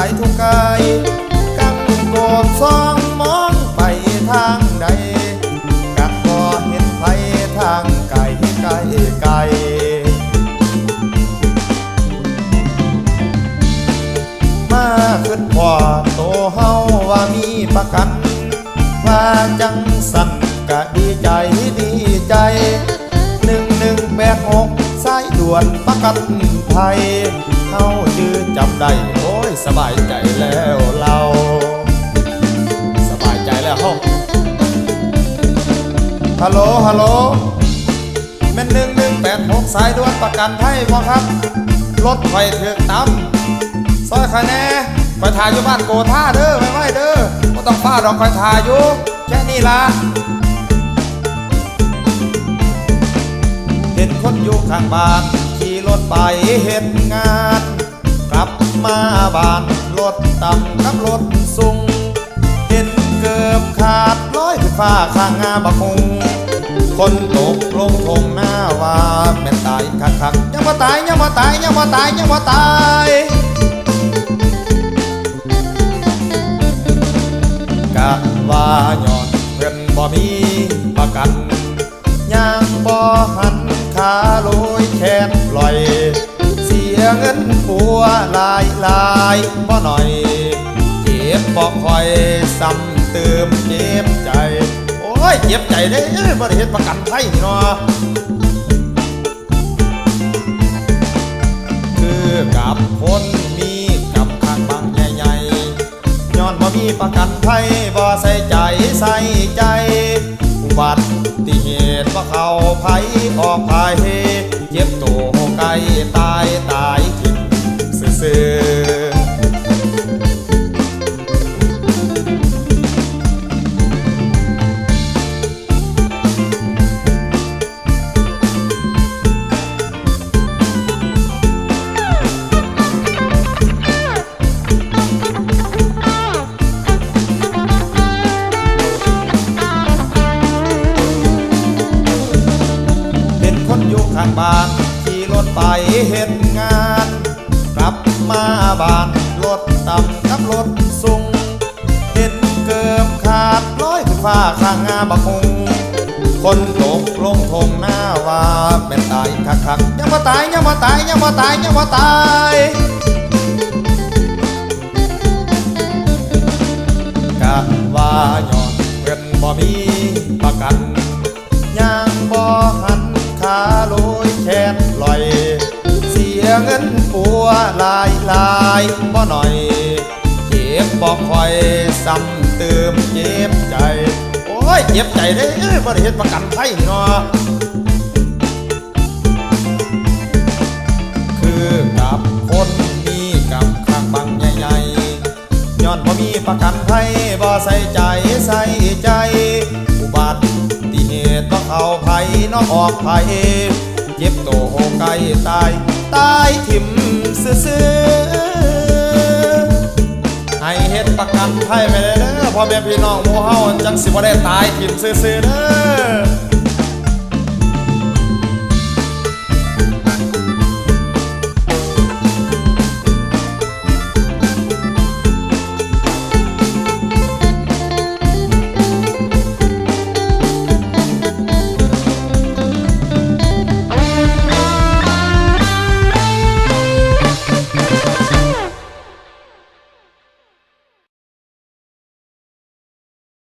ายทุกกายกังโกบซองมองไปทางใดกับ่เห็นไผทางไกลไกลไกลมาขึ้นพอโตเฮาว่ามีประกัน ว่าจังสั่นกะดีใจดีใจ วนประกันภัยเฮายืนจำได้โอ้ยสบายใจแล้วเรา สบายใจแล้วเฮาฮัลโหลฮัลโหลแม่นหนึ่งหนึ่งแปดหกสายด่วนประกันภัยพอครับ รถไฟเถือกตำซอยคะแนคอยถ่ายอยู่บ้านโกท่าเด้อไม่ไหวเด้อก็ต้องฟ้าดอกคอยถ่ายอยู่แค่นี้ละ ข้างบ้านขี่รถไปเห็นงาน กลับมาบ้านรถต่ำกับรถสูงเห็นเกือบขาดร้อยขึ้นฟ้าข้างงาบักคงคนตกลงทงหน้าว่าแม่นตายคักๆยังมาตายยังมาตายยังมาตายยังมาตายกะว่าย้อนเพื่อนบ่มีประกันย่างบ่หัน ขาโลยแขนปล่อย เสียเงินปัวลายลายบ่หน่อย เจ็บบ่คอยซ้ำเติมเจ็บใจ โอ้ยเจ็บใจเด้เอ้ยบ่ได้เฮ็ดประกันไทยนี่เนาะคือกับคนมีกับข้างบางใหญ่ๆย้อนบ่มีประกันภัยบ่ใส่ใจใส่ใจ บัติเหตุว่าเขาภัยออกภายเจ็บตัวไกลตายตายางบ้านขี่รถไปเห็นงาน กลับมาบ้านรถต่ำกับรถสูงเห็นเกือบขาดร้อยขึ้นฟ้าข้างงาบักคงคนตกลงทงหน้าว่าเป็นตายคักๆยังมาตายยังมาตายยังมาตายยังมาตาย ลายหลายบ่หน่อย เจ็บบ่คอยซ้ำเติมเจ็บใจ โอ้ยเจ็บใจเด้เอ้ยบ่ได้เฮ็ดประกันไทยเนาะคือกับคนมีกับข้างบางใหญ่ๆย้อนบ่มีประกันภัยบ่ใส่ใจใส่ใจ อุบัติเหตุต้องเอาภัยน้องออกภัยเจ็บโตไกลตาย ตายทิมซื่อ เฮ็ดประกันภัยไปเลยเด้อพ่อแม่พี่น้องหมู่เฮาจังสิบ่ได้ตายทิ่มซื่อๆเด้อ